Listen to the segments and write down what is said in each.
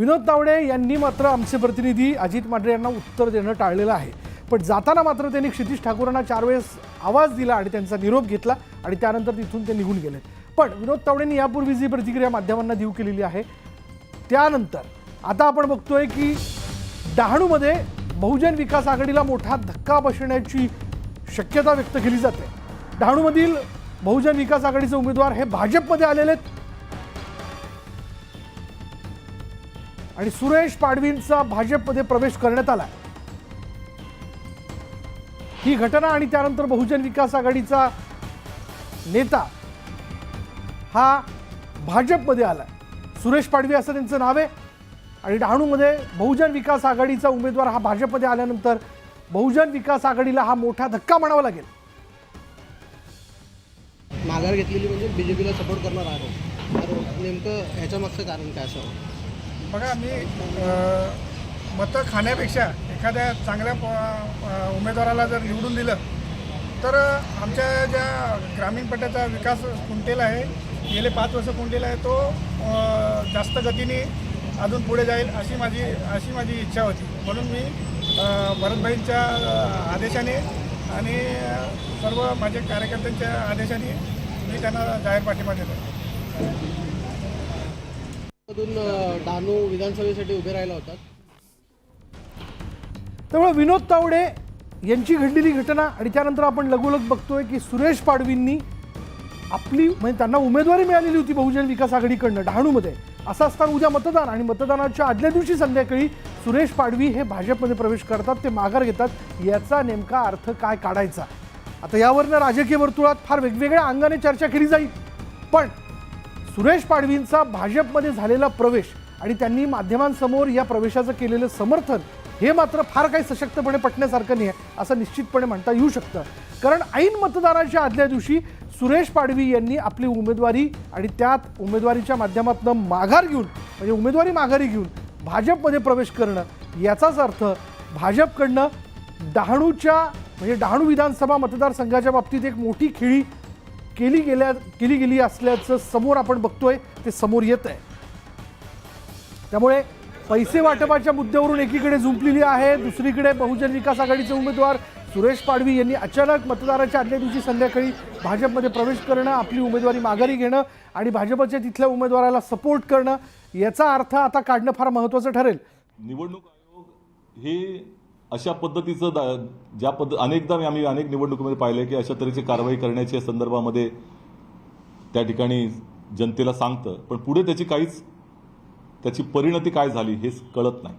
विनोद तावडे यांनी मात्र आमचे प्रतिनिधी अजित मांढरे यांना उत्तर देणं टाळलेलं आहे. पण जाताना मात्र त्यांनी क्षितिश ठाकूरांना चार वेळेस आवाज दिला आणि त्यांचा निरोप घेतला आणि त्यानंतर तिथून ते निघून गेले. पण विनोद तावडेंनी यापूर्वी जी प्रतिक्रिया माध्यमांना देऊ केलेली आहे त्यानंतर आता आपण बघतोय की डहाणूमध्ये बहुजन विकास आघाडीला मोठा धक्का बसण्याची शक्यता व्यक्त केली जाते. डहाणूमधील बहुजन विकास आघाडीचे उमेदवार हे भाजपमध्ये आलेले आहेत. आणि सुरेश पाडवींचा भाजपमध्ये प्रवेश करण्यात आला ही घटना आणि त्यानंतर बहुजन विकास आघाडीचा नेता हा भाजपमध्ये आला सुरेश पाडवी असं त्यांचं नाव आहे. आणि डहाणूमध्ये बहुजन विकास आघाडीचा उमेदवार हा भाजपमध्ये आल्यानंतर बहुजन विकास आघाडीला हा मोठा धक्का म्हणावा लागेल. माघार घेतलेली म्हणजे बीजेपीला सपोर्ट करणार आहोत. नेमकं ह्याच्या मागचं कारण काय असं? बघा मी मतं खाण्यापेक्षा एखाद्या चांगल्या प- उमेदवाराला जर निवडून दिलं तर आमच्या ज्या ग्रामीण पट्ट्याचा विकास कुंटेला आहे गेले पाच वर्ष कुंटेला आहे तो जास्त गतीने अजून पुढे जाईल अशी माझी अशी माझी इच्छा होती. म्हणून मी भरतभाईंच्या आदेशाने आणि सर्व माझ्या कार्यकर्त्यांच्या आदेशाने मी त्यांना जाहीर पाठिंबा देतो मधून डानू विधानसभेसाठी उभे राहिला होता. त्यामुळे विनोद तावडे यांची घडलेली घटना आणि त्यानंतर आपण लगोलग बघतोय की सुरेश पाडवींनी आपली म्हणजे त्यांना उमेदवारी मिळालेली होती बहुजन विकास आघाडीकडनं डहाणूमध्ये. असं असताना उद्या मतदान आणि मतदानाच्या आदल्या दिवशी संध्याकाळी सुरेश पाडवी हे भाजपमध्ये प्रवेश करतात ते माघार घेतात. याचा नेमका अर्थ काय काढायचा? आता यावरनं राजकीय वर्तुळात फार वेगवेगळ्या अंगाने चर्चा केली जाईल. पण सुरेश पाडवींचा भाजपमध्ये झालेला प्रवेश आणि त्यांनी माध्यमांसमोर या प्रवेशाचं केलेलं समर्थन हे मात्र फार काही सशक्तपणे पटण्यासारखं नाही आहे असं निश्चितपणे म्हणता येऊ शकतं. कारण ऐन मतदानाच्या आदल्या दिवशी सुरेश पाडवी यांनी आपली उमेदवारी आणि त्यात उमेदवारीच्या माध्यमातून माघार घेऊन म्हणजे उमेदवारी माघारी घेऊन भाजपमध्ये प्रवेश करणं याचाच अर्थ भाजपकडनं डहाणूच्या म्हणजे डहाणू विधानसभा मतदारसंघाच्या बाबतीत एक मोठी खेळी केली गेल्या केली गेली असल्याचं समोर आपण बघतोय ते समोर येत आहे. त्यामुळे पैसे वाटपाच्या मुद्द्यावरून एकीकडे झुंपलेली आहे दुसरीकडे बहुजन विकास आघाडीचे उमेदवार सुरेश पाडवी यांनी अचानक मतदाराच्या आदल्या दिवशी संध्याकाळी भाजपमध्ये प्रवेश करणं आपली उमेदवारी माघारी घेणं आणि भाजपच्या तिथल्या उमेदवाराला सपोर्ट करणं याचा अर्थ आता काढणं फार महत्त्वाचं ठरेल. निवडणूक आयोग हे अशा पद्धतीचं दा- ज्या पद्ध अनेकदा मी- आम्ही अनेक निवडणुकीमध्ये पाहिलं की अशा तऱ्हेची कारवाई करण्याच्या संदर्भामध्ये त्या ठिकाणी जनतेला सांगतं. पण पुढे त्याची काहीच त्याची परिणती काय झाली हेच कळत नाही.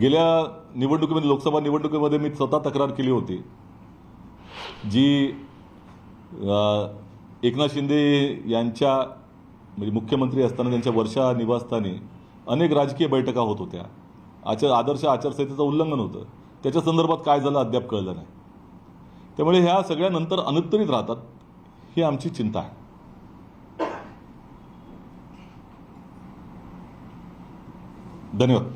गेल्या निवडणुकीमध्ये लोकसभा निवडणुकीमध्ये मी स्वतः तक्रार केली होती. जी एकनाथ शिंदे यांच्या म्हणजे मुख्यमंत्री असताना त्यांच्या वर्षा निवासस्थानी अनेक राजकीय बैठका होत होत्या. आचार आदर्श आचारसंहितेचं उल्लंघन होतं. त्याच्या संदर्भात काय झालं अद्याप कळलं नाही. त्यामुळे ह्या सगळ्या नंतर अनुत्तरित राहतात ही आमची चिंता आहे. धन्यवाद.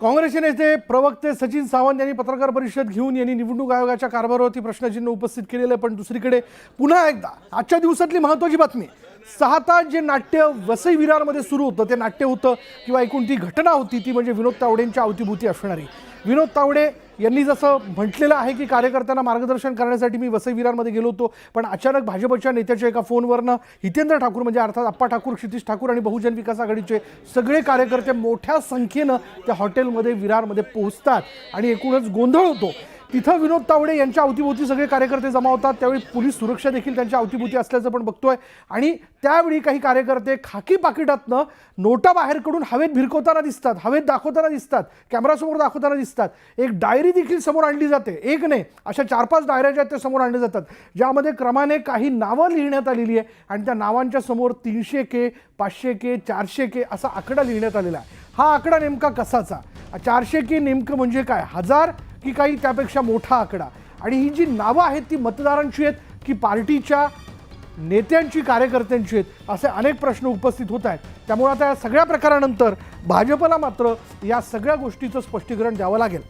काँग्रेसचे नेते प्रवक्ते सचिन सावंत यांनी पत्रकार परिषद घेऊन यांनी निवडणूक आयोगाच्या कारभारावरती प्रश्नचिन्ह उपस्थित केलेलं आहे. पण दुसरीकडे पुन्हा एकदा आजच्या दिवसातली महत्त्वाची बातमी सहा तास जे नाट्य वसई विरारमध्ये सुरू होतं ते नाट्य होतं किंवा एकूण ती घटना होती ती म्हणजे विनोद तावडेंच्या अवतीभूती असणारी. विनोद तावडे यांनी जसं म्हटलेलं आहे की कार्यकर्त्यांना मार्गदर्शन करण्यासाठी मी वसई विरारमध्ये गेलो होतो पण अचानक भाजपच्या नेत्याच्या एका फोनवरनं हितेंद्र ठाकूर म्हणजे अर्थात अप्पा ठाकूर क्षितिश ठाकूर आणि बहुजन विकास आघाडीचे सगळे कार्यकर्ते मोठ्या संख्येनं त्या हॉटेलमध्ये विरारमध्ये पोहोचतात आणि एकूणच गोंधळ होतो. तिथं विनोद तावडे यांच्या अवतीभोवती सगळे कार्यकर्ते जमा होतात. त्यावेळी पोलीस सुरक्षा देखील त्यांच्या अवतीभोवती असल्याचं पण बघतोय. आणि त्यावेळी काही कार्यकर्ते खाकी पाकिटातनं नोटा बाहेरकडून हवेत भिरकवताना दिसतात. हवेत दाखवताना दिसतात. कॅमेरासमोर दाखवताना दिसतात. एक डायरी देखील समोर आणली जाते. एक नाही अशा चार पाच डायऱ्या ज्या आहेत त्या समोर आणल्या जातात. ज्यामध्ये क्रमाने काही नावं लिहिण्यात आलेली आहे आणि त्या नावांच्या समोर तीनशे के पाचशे के चारशे के असा आकडा लिहिण्यात आलेला आहे. हा आकडा नेमका कसाचा? चारशे के नेमकं म्हणजे काय? हजार की काही त्यापेक्षा मोठा आकडा. आणि ही जी नावं आहेत ती मतदारांची आहेत की पार्टीच्या नेत्यांची कार्यकर्त्यांची आहेत असे अनेक प्रश्न उपस्थित होत आहेत. त्यामुळे आता या सगळ्या प्रकारानंतर भाजपला मात्र या सगळ्या गोष्टीचं स्पष्टीकरण द्यावं लागेल.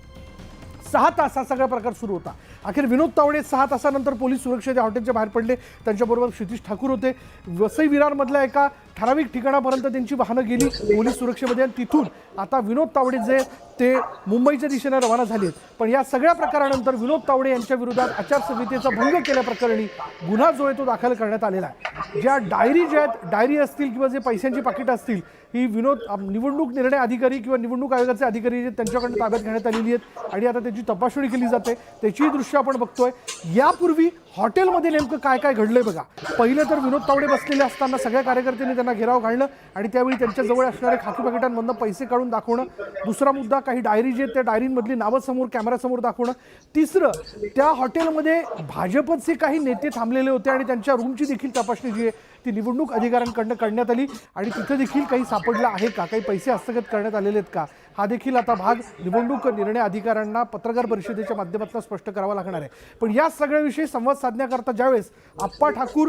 सहा तास हा सगळा प्रकार सुरू होता. अखेर विनोद तावडे सहा तासानंतर पोलीस सुरक्षेच्या हॉटेलच्या बाहेर पडले. त्यांच्याबरोबर क्षितिश ठाकूर होते. वसई विरारमधल्या एका ठराविक ठिकाणापर्यंत त्यांची वाहनं गेली पोलीस सुरक्षेमध्ये आणि तिथून आता विनोद तावडे जे ते मुंबईच्या दिशेने रवाना झाले पण या सगळ्या प्रकारानंतर विनोद तावडे यांच्या विरोधात आचारसंहितेचा भंग केल्याप्रकरणी गुन्हा जो आहे तो दाखल करण्यात आलेला आहे. ज्या डायरी ज्या आहेत डायरी असतील किंवा जे पैशांची पाकिटं असतील ही विनोद निवडणूक निर्णय अधिकारी किंवा निवडणूक आयोगाचे अधिकारी जे त्यांच्याकडून ताब्यात घेण्यात आलेली आहेत आणि आता त्याची तपासणी केली जाते त्याचीही दृश्य आपण बघतोय. यापूर्वी हॉटेलमध्ये नेमकं काय काय घडलंय बघा. पहिले तर विनोद तावडे बसलेले असताना सगळ्या कार्यकर्त्यांनी त्यांना घेराव घालणं आणि त्यावेळी त्यांच्याजवळ असणाऱ्या असणारे खाकी पाकिटांमधनं पैसे काढून दाखवणं. दुसरा मुद्दा काही डायरी जे त्या डायरींमधली नावं समोर कॅमेऱ्यासमोर दाखवणं. तिसरं त्या हॉटेलमध्ये भाजपचे काही नेते थांबलेले होते आणि त्यांच्या रूमची देखील तपासणी जी आहे ती निवडणूक अधिकाऱ्यांकडनं करण्यात आली आणि तिथे देखील काही सापडलं आहे का? काही पैसे हस्तगत करण्यात आलेले आहेत का? हा देखील आता भाग निवडणूक निर्णय अधिकाऱ्यांना पत्रकार परिषदेच्या माध्यमातून स्पष्ट करावा लागणार आहे. पण या सगळ्याविषयी संवाद साधण्याकरता ज्यावेळेस आप्पा ठाकूर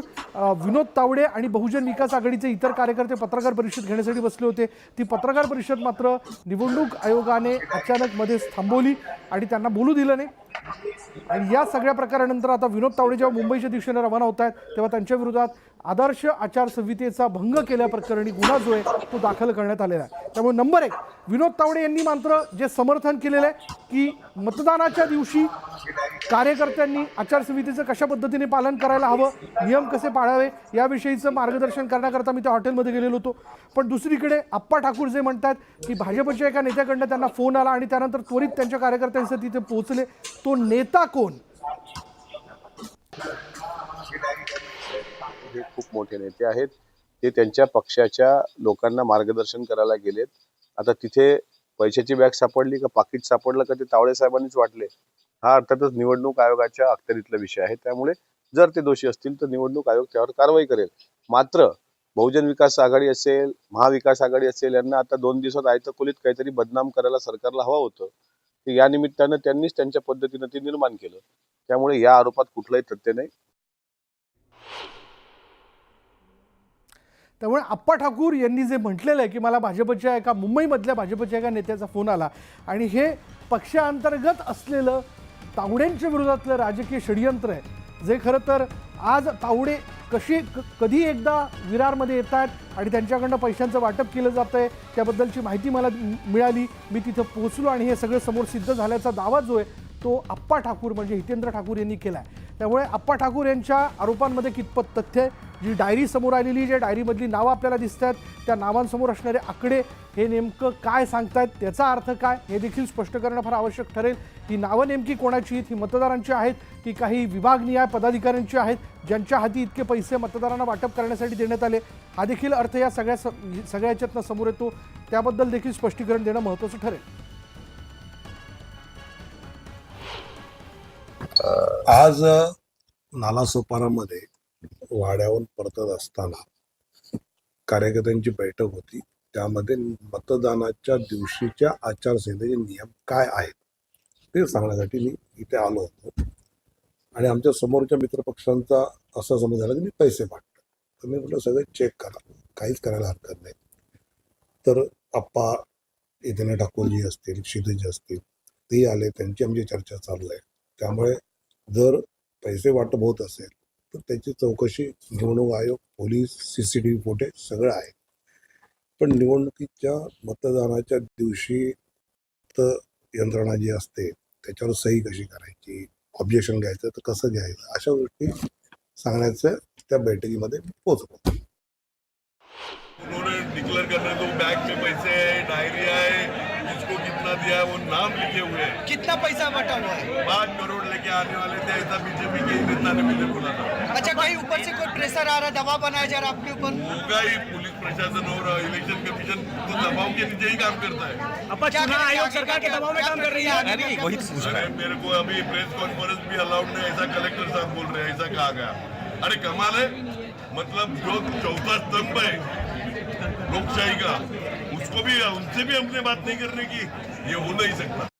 विनोद तावडे आणि बहुजन विकास आघाडीचे इतर कार्यकर्ते पत्रकार परिषद घेण्यासाठी बसले होते ती पत्रकार परिषद मात्र निवडणूक आयोगाने अचानक मध्येच थांबवली आणि त्यांना बोलू दिलं नाही. आणि या सगळ्या प्रकारानंतर आता विनोद तावडे जेव्हा मुंबईच्या दिशेने रवाना होत आहेत तेव्हा त्यांच्या विरोधात आदर्श आचारसंहितेचा भंग केल्याप्रकरणी गुन्हा जो आहे तो दाखल करण्यात आलेला आहे. त्यामुळे नंबर एक विनोद तावडे यांनी मात्र जे समर्थन केलेलं आहे की मतदानाच्या दिवशी कार्यकर्त्यांनी आचारसंहितेचं कशा पद्धतीने पालन करायला हवं नियम कसे पाळावे याविषयीचं मार्गदर्शन करण्याकरता मी त्या हॉटेलमध्ये गेलेलो होतो. पण दुसरीकडे आप्पा ठाकूर जे म्हणतात की भाजपच्या एका नेत्याकडनं त्यांना फोन आला आणि त्यानंतर त्वरित त्यांच्या कार्यकर्त्यांसाठी तिथे पोहोचले. तो नेता कोण? हे खूप मोठे नेते आहेत. ते त्यांच्या पक्षाच्या लोकांना मार्गदर्शन करायला गेलेत. आता तिथे पैशाची बॅग सापडली का पाकिट सापडलं का ते तावडे साहेबांनीच वाटले. हा अर्थातच निवडणूक आयोगाच्या अखत्यारीतला विषय आहे. त्यामुळे जर ते दोषी असतील तर निवडणूक आयोग त्यावर कारवाई करेल. मात्र बहुजन विकास आघाडी असेल महाविकास आघाडी असेल यांना आता दोन दिवसात आयतकुलीत काहीतरी बदनाम करायला सरकारला हवं होतं. ते या निमित्तानं त्यांनीच त्यांच्या पद्धतीनं ते निर्माण केलं. त्यामुळे या आरोपात कुठलंही तथ्य नाही. त्यामुळे आप्पा ठाकूर यांनी जे म्हटलेलं आहे की मला भाजपच्या एका मुंबईमधल्या भाजपच्या एका नेत्याचा फोन आला आणि हे पक्षांतर्गत असलेलं तावड्यांच्या विरोधातलं राजकीय षडयंत्र आहे. जे खरं तर आज तावडे कशी क- कधी एकदा विरारमध्ये येत आहेत आणि त्यांच्याकडनं पैशांचं वाटप केलं जातं आहे त्याबद्दलची माहिती मला मिळाली. मी तिथं पोहोचलो आणि हे सगळं समोर सिद्ध झाल्याचा दावा जो आहे तो आप्पा ठाकूर म्हणजे हितेंद्र ठाकूर यांनी केला आहे त्यामुळे आप्पा ठाकूर यांच्या आरोपांमध्ये कितपत तथ्य आहे? जी डायरी समोर आलेली ज्या डायरीमधली नावं आपल्याला दिसत आहेत त्या नावांसमोर असणारे आकडे हे नेमकं काय सांगतायत? त्याचा अर्थ काय? हे देखील स्पष्ट करणं फार आवश्यक ठरेल. ही नावं नेमकी कोणाची आहेत? ही मतदारांची आहेत? की काही विभागनिहाय पदाधिकाऱ्यांची आहेत? ज्यांच्या हाती इतके पैसे मतदारांना वाटप करण्यासाठी देण्यात आले? हा देखील अर्थ या सगळ्या स- सगळ्या याच्यातनं समोर येतो. त्याबद्दल देखील स्पष्टीकरण देणं महत्त्वाचं ठरेल. आज नालासोपारामध्ये वाड्याहून परतत असताना कार्यकर्त्यांची बैठक होती. त्यामध्ये मतदानाच्या दिवशीच्या आचारसंहितेचे नियम काय आहेत ते सांगण्यासाठी मी इथे आलो होतो. आणि आमच्या समोरच्या मित्रपक्षांचा असा समज झाला की मी पैसे मागतो. तर मी म्हटलं सगळं चेक करा. काहीच करायला हरकत नाही. तर आप्पा इथे ठाकूरजी असतील क्षितिज असतील तेही आले. त्यांची आमची चर्चा चालू आहे. त्यामुळे जर पैसे वाटप होत असेल तर त्याची चौकशी निवडणूक आयोग police C C T V footage सगळं आहे. पण निवडणुकीच्या मतदानाच्या दिवशी तर यंत्रणा जी असते त्याच्यावर सही कशी करायची ऑब्जेक्शन घ्यायचं तर कसं घ्यायचं अशा गोष्टी सांगण्याचं त्या बैठकीमध्ये पोचलो उन्होंने डिक्लेयर करने दो में पैसे डायरी है किसको कितना दिया है वो नाम लिखे हुए हैं। कितना पैसा बटा हुआ है? पाँच करोड़ लेके आने वाले थे ऐसा बीजेपी के नेता ने मुझे बोला था। अच्छा कहीं ऊपर से कोई प्रेशर आ रहा है दबाव बनाया जा रहा है आपके ऊपर? होगा ही पुलिस प्रशासन हो और इलेक्शन कमीशन तो दबाव के नीचे ही काम करता है। चुनाव आयोग सरकार के दबाव में काम कर रही है? अरे मेरे को अभी प्रेस कॉन्फ्रेंस भी अलाउड नहीं ऐसा कलेक्टर साहब बोल रहे हैं ऐसा कहा गया। अरे कमाल है। मतलब जो चौथा स्तंभ है लोकशाही का। कभी भी उनसे भी हमने बात नहीं करने की ये हो नहीं सकता